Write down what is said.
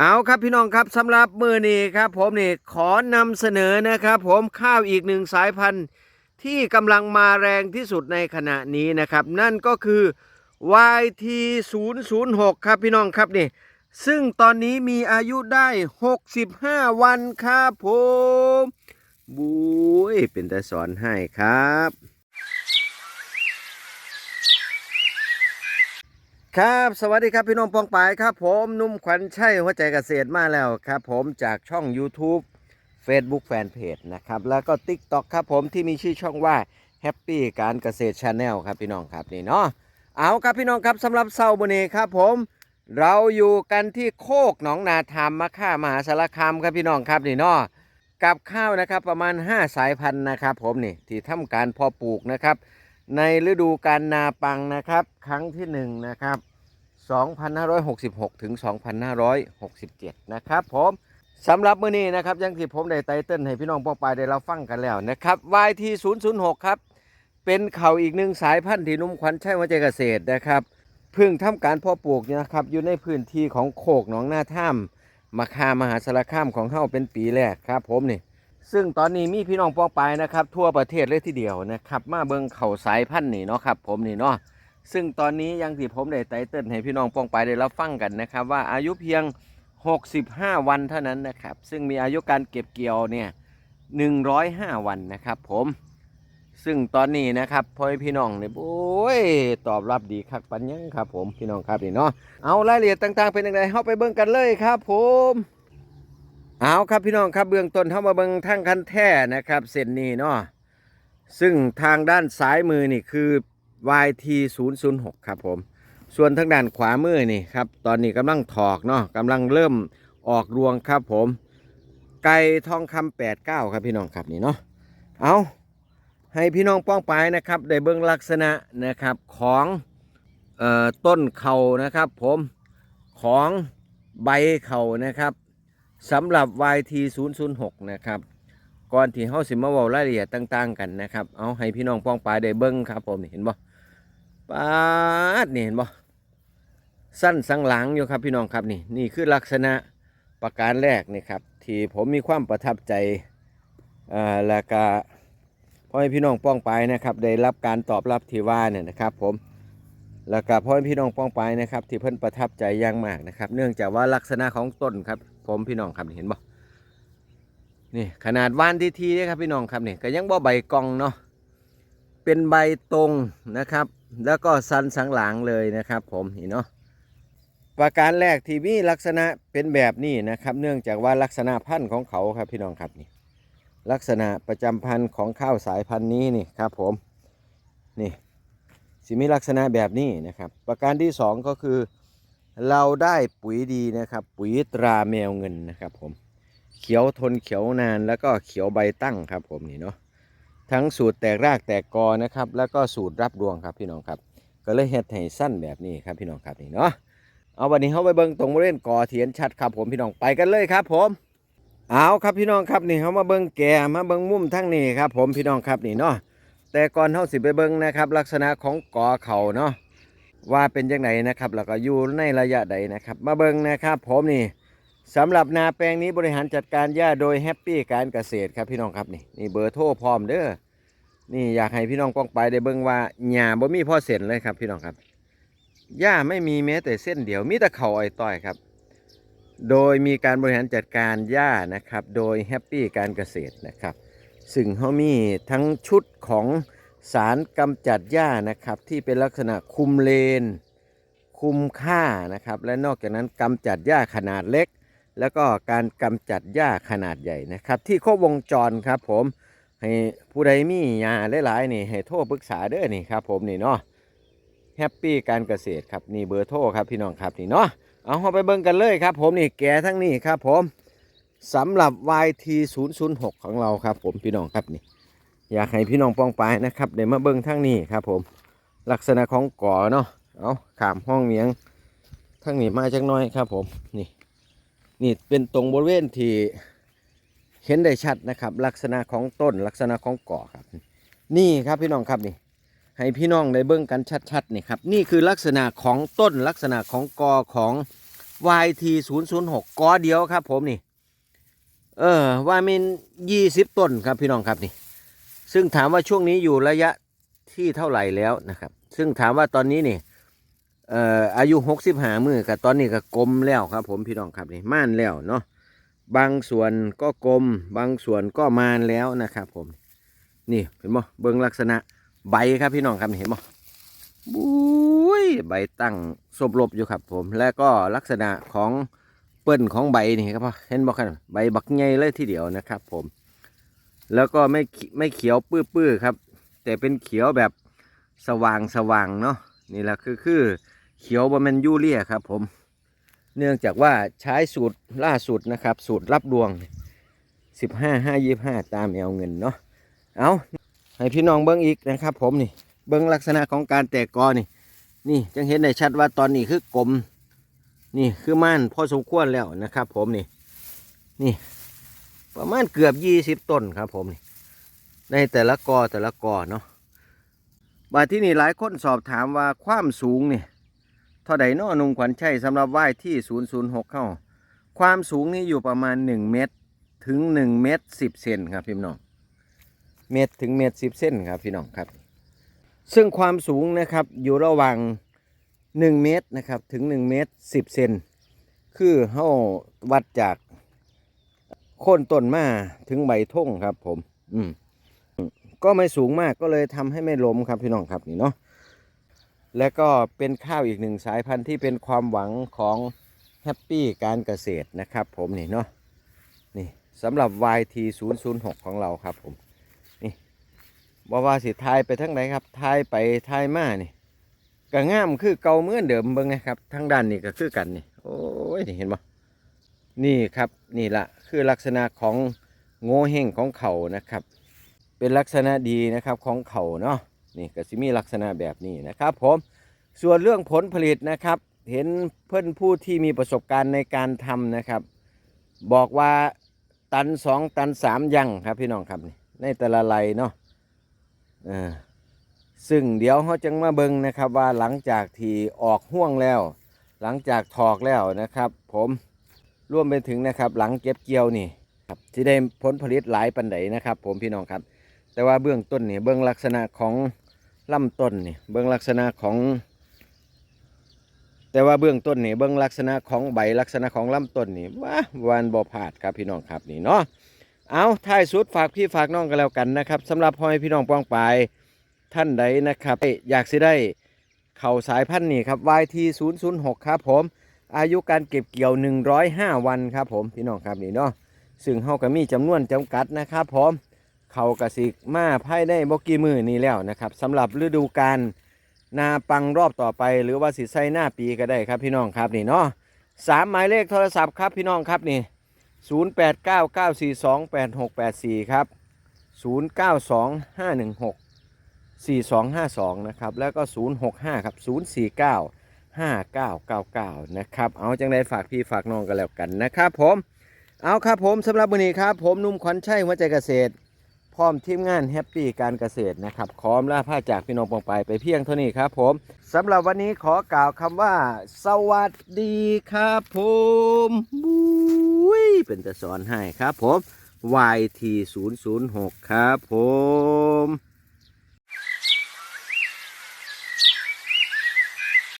เอาครับพี่น้องครับสำหรับมือนี้ครับผมนี่ขอนำเสนอนะครับผมข้าวอีกหนึ่งสายพันธุ์ที่กำลังมาแรงที่สุดในขณะนี้นะครับ นั่นก็คือ YT 0 0 6ครับพี่น้องครับนี่ซึ่งตอนนี้มีอายุได้ 65 วันครับผมบุ้ยเป็นแต่สอนให้ครับ ครับ สวัสดีครับพี่น้องปองปายครับ ผมนุ่มขวัญชัยหัวใจเกษตรมาแล้วครับ ผมจากช่อง YouTube Facebook Fanpage นะครับ แล้วก็ TikTok ครับผมที่มีชื่อช่องว่า Happy การเกษตร Channel ครับพี่น้องครับนี่เนาะเอาครับพี่น้องครับสำหรับเซาร์บนีครับผม เราอยู่กันที่โคกหนองนาธรรมมะค่ามหาสารคามครับพี่น้องครับนี่เนาะกับข้าวนะครับประมาณ 5 สายพันธุ์นะครับ ผมนี่ที่ทำการพอปลูกนะครับ ในฤดูการนาปังนะครับ ครั้งที่1นะครับ 2566 ถึง 2567 นะครับผมสำหรับมื้อนี้นะครับยังที่ผมได้ไตเติ้ลให้พี่น้องปองปายได้เรับฟังกันแล้วนะครับ YT 006 ครับ เป็นเขาอีกหนึ่งสายพันธุ์ที่นุ่มขวัญใช้หัวใจเกษตรนะครับเพิ่งทำการเพาะปลูกนะครับอยู่ในพื้นที่ของโคกหนองนาท่ามาคามหาสารคามของเฮาเป็นปีแรกครับผมนี่ซึ่งตอนนี้มีพี่น้องปองปายนะครับทั่วประเทศเลยทีเดียวนะครับมาเบิงเขาสายพันธุ์นี่เนาะครับผมนี่เนาะ ซึ่งตอนนี้ยังที่ผมได้ไตเติ้ลให้พี่น้องปองไปได้รับฟังกันนะครับ ว่าอายุเพียง 65 วันเท่านั้นนะครับ ซึ่งมีอายุการเก็บเกี่ยวเนี่ย105 วันนะครับผม ซึ่งตอนนี้นะครับพ่อแม่พี่น้องเนี่ยโอ้ยตอบรับดีคักปันยังครับ ผมพี่น้องครับนี่เนาะเอารายละเอียดต่าง ๆ เป็นยังไงเข้าไปเบิ่งกันเลยครับ ผมเอาครับพี่น้องครับเบื้องต้นเข้ามาเบิ่งทางคันแท้นะครับเส้นนี้เนาะซึ่งทางด้านซ้ายมือนี่คือ YT 0 0 6 ครับผม ส่วนทางด้านขวามือนี่ครับ ตอนนี้กำลังถอกเนาะกำลังเริ่มออกรวงครับผม ไก่ทองคำ89ครับพี่น้องครับนี่เนาะ เอาให้พี่น้องป้องปายนะครับได้เบิ่งลักษณะนะครับของออต้นเขานะครับผมของใบเขานะครับสำหรับ YT 0 0 6 นะครับก่อนที่เฮาสิมาเว้ารายละเอียดต่าง ๆ กันนะครับ เอาให้พี่น้องป้องปายได้เบิ่งครับผมนี่เห็นบ่ ปาดนี่เห็นบ่สั้นสังหลังอยู่ครับพี่น้องครับนี่นี่คือลักษณะประการแรกนี่ครับที่ผมมีความประทับใจอ่าแล้วก็พ่อให้พี่น้องป้องไปนะครับ ได้รับการตอบรับที่ว่าเนี่ยนะครับ ผมแล้วก็พ่อให้พี่น้องป้องไปนะครับ ที่เพิ่นประทับใจอย่างมากนะครับ เนื่องจากว่าลักษณะของต้นครับ ผมพี่น้องครับนี่เห็นบ่นี่ขนาดว่านที่ทีเนี่ยครับพี่น้องครับนี่ก็ยังบ่ใบกองเนาะ เป็นใบตรงนะครับ แล้วก็สันสังหลังเลยนะครับ ผมนี่เนาะประการแรกที่มีลักษณะเป็นแบบนี้นะครับ เนื่องจากว่าลักษณะพันธุ์ของเขาครับพี่น้องครับนี่ลักษณะประจำพันธุ์ของข้าวสายพันธุ์นี้นี่ครับผมนี่สิมีลักษณะแบบนี้นะครับ ประการที่สองก็คือ เราได้ปุ๋ยดีนะครับ ปุ๋ยตราแมวเงินนะครับผมเขียวทนเขียวนานแล้วก็เขียวใบตั้งครับผมนี่เนาะ ทั้งสูตรแตกรากแตกกอนะครับ แล้วก็สูตรรับรวงครับพี่น้องครับ ก็เลยเฮ็ดให้สั้นแบบนี้ครับพี่น้องครับนี่เนาะเอาวันนี้เขาไปเบิ่งตรงบริเวณกอเทียนชัดครับผมพี่น้องไปกันเลยครับ ผมเอาครับพี่น้องครับนี่เขามาเบิ่งแก่มาเบิ่งมุมทั้งนี้ครับ ผมพี่น้องครับนี่เนาะแต่ก่อนเขาสิไปเบิ่งนะครับ ลักษณะของกอเขาเนาะว่าเป็นยังไงนะครับ แล้วก็อยู่ในระยะใดนะครับ มาเบิ่งนะครับ ผมนี่ สำหรับนาแปลงนี้บริหารจัดการหญ้าโดยแฮปปี้การเกษตรครับพี่น้องครับนี่นี่เบอร์โทรพร้อมเด้อนี่อยากให้พี่น้องป้องไปได้เบิ่งว่าหญ้าบ่มีพ่อเส้นเลยครับพี่น้องครับหญ้าไม่มีแม้แต่เส้นเดียวมีแต่เข่าอ้อยต้อยครับ โดยมีการบริหารจัดการหญ้านะครับ โดยแฮปปี้การเกษตรนะครับ ซึ่งเขามีทั้งชุดของสารกำจัดหญ้านะครับ ที่เป็นลักษณะคุมเลน คุมค่านะครับ และนอกจากนั้นกำจัดหญ้าขนาดเล็ก แล้วก็การกำจัดหญ้าขนาดใหญ่นะครับ ที่ครบวงจรครับผมให้ผู้ใดมียาหลายๆนี่ให้โทรปรึกษาเด้อนี่ครับผมนี่เนาะแฮปปี้การเกษตรครับนี่เบอร์โทรครับพี่น้องครับนี่เนาะเอาเราไปเบิ่งกันเลยครับ ผมนี่แกทั้งนี้ครับผมสำหรับ YT 0 0 6ของเราครับ ผมพี่น้องครับนี่ อยากให้พี่น้องป้องปายนะครับเดี๋ยวมาเบิ่งทั้งนี้ครับ ผมลักษณะของก่อเนาะเอาขามห้องเมียงทั้งนี้มาจักน้อยครับ ผมนี่ นี่เป็นตรงบริเวณที่เห็นได้ชัดนะครับ ลักษณะของต้นลักษณะของก่อครับ นี่ครับพี่น้องครับนี่ ให้พี่น้องได้เบิ่งกันชัดๆนี่ครับ นี่คือลักษณะของต้นลักษณะของกอของ YT 0 0 6กอเดียวครับ ผมนี่ เออว่ามินยี่สิบต้นครับพี่น้องครับนี่ ซึ่งถามว่าช่วงนี้อยู่ระยะที่เท่าไหร่แล้วนะครับ ซึ่งถามว่าตอนนี้นี่ เอ่ออายุหกสิบห้ามือกับตอนนี้ก็กลมแล้วครับ ผมพี่น้องครับนี่ม่านแล้วเนาะบางส่วนก็กลม บางส่วนก็มานแล้วนะครับ ผม นี่เห็นบ่เบิ่งลักษณะใบครับพี่น้องครับเห็นบ่บุ้ยใบตั้งสบลบอยู่ครับ ผม และก็ลักษณะของเปิ้นของใบนี่ครับเห็นบ่ครับใบบักใหญ่เลยทีเดียวนะครับ ผม แล้วก็ไม่ไม่เขียวปื้อๆครับ แต่เป็นเขียวแบบสว่างสว่างๆเนาะนี่แหละคือคือ เขียวบะเมนยูเรียครับผม เนื่องจากว่าใช้สูตรล่าสุดนะครับ สูตรรับดวงสิบห้าห้ายี่ห้าตามแนวเงินเนาะ เอาให้พี่น้องเบิ้งอีกนะครับ ผมนี่ เบิ้งลักษณะของการแตกกอนี่ นี่จังเห็นได้ชัดว่าตอนนี้คือกลม นี่คือม่านพอสมควรแล้วนะครับ ผมนี่ นี่ ประมาณเกือบยี่สิบต้นครับผมนี่ ในแต่ละกอแต่ละกอเนาะบาที่นี่หลายคนสอบถามว่าความสูงนี่เท่าใดน้อนุ่งขวัญชัยสำหรับว่ายที่ 006 เข้า ความสูงนี่อยู่ประมาณ 1 เมตรถึง 1 เมตร 10 เซนครับพี่น้อง เมตรถึงเมตร 10 เซนครับพี่น้องครับ ซึ่งความสูงนะครับอยู่ระหว่าง 1 เมตรนะครับถึง 1 เมตร 10 เซน คือเฮาวัดจากโค่นต้นมาถึงใบท่งครับผม อืม ก็ไม่สูงมากก็เลยทำให้ไม่ล้มครับพี่น้องครับนี่เนาะ และก็เป็นข้าวอีกหนึ่งสายพันธุ์ที่เป็นความหวังของแฮปปี้การเกษตรนะครับ ผมนี่เนาะนี่สำหรับ YT 0 0 6 ของเราครับผมนี่บว่าสิทายไปทั้งไหนครับทายไปทายมานี่ก็งามคือเก่าเหมือนเดิมเบิ่งนะครับทั้งด้านนี่ก็คือกันนี่โอ้ยนี่เห็นบ่นี่ครับนี่ละคือลักษณะของโง่เฮงของเขานะครับ เป็นลักษณะดีนะครับของเขาเนาะ นี่ก็สิมีลักษณะแบบนี้นะครับผมส่วนเรื่องผลผลิตนะครับ เห็นเพื่อนผู้ที่มีประสบการณ์ในการทำนะครับ บอกว่าตันสองตันสามยังครับพี่น้องครับในแต่ละไรเนาะซึ่งเดี๋ยวเขาจึงมาเบิ่งนะครับว่าหลังจากที่ออกห่วงแล้ว หลังจากถอกแล้วนะครับ ผมร่วมไปถึงนะครับหลังเก็บเกี่ยวนี่ครับที่ได้ผลผลิตหลายปันไดนะครับ ผมพี่น้องครับ แต่ว่าเบื้องต้นนี่เบื้องลักษณะของ ลำต้นนี่เบื้องลักษณะของ แต่ว่าเบื้องต้นนี่เบื้องลักษณะของใบลักษณะของลำต้นนี่ว้าวันบ่พลาดครับพี่น้องครับนี่เนาะเอาท้ายสุดฝากพี่ฝากน้องกันแล้วกันนะครับสำหรับพ่อแม่พี่น้องปองปายท่านใดนะครับอยอยากสิได้เข่าสายพันธุ์นี่ครับ YT 0 0 6ครับผม อายุการเก็บเกี่ยว 105 วันครับผมพี่น้องครับนี่เนาะซึ่งเฮาก็มีจำนวนจำกัดนะครับผม เขากระสิกมาภายในบกี่มือนี้แล้วนะครับสำหรับฤดูกาลนาปังรอบต่อไป หรือว่าสิใส่หน้าปีก็ได้ครับพี่น้องครับนี่เนาะสามหมายเลขโทรศัพท์ครับพี่น้องครับนี่ศูนย์แปดเก้าเก้าสี่สองแปดหกแปดสี่ครับศูนย์เก้าสองห้าหนึ่งหกสี่สองห้าสองนะครับ แล้วก็ศูนย์หกห้าครับศูนย์สี่เก้าห้าเก้าเก้าเก้านะครับ เอาจังไดฝากพี่ฝากน้องกันแล้วกันนะครับผม เอาครับผมสำหรับวันนี้ครับ ผมนุ่มขวัญชัยหัวใจเกษตร พร้อมทีมงานแฮปปี้การเกษตรนะครับขอมลาผ้าจากพี่น้องปองไปไปเพียงเท่านี้ครับผมสำหรับวันนี้ขอกล่าวคำว่า สวัสดีครับผมบุ้ยเป็นตะสอนให้ครับผม YT 0 0 6 ครับผม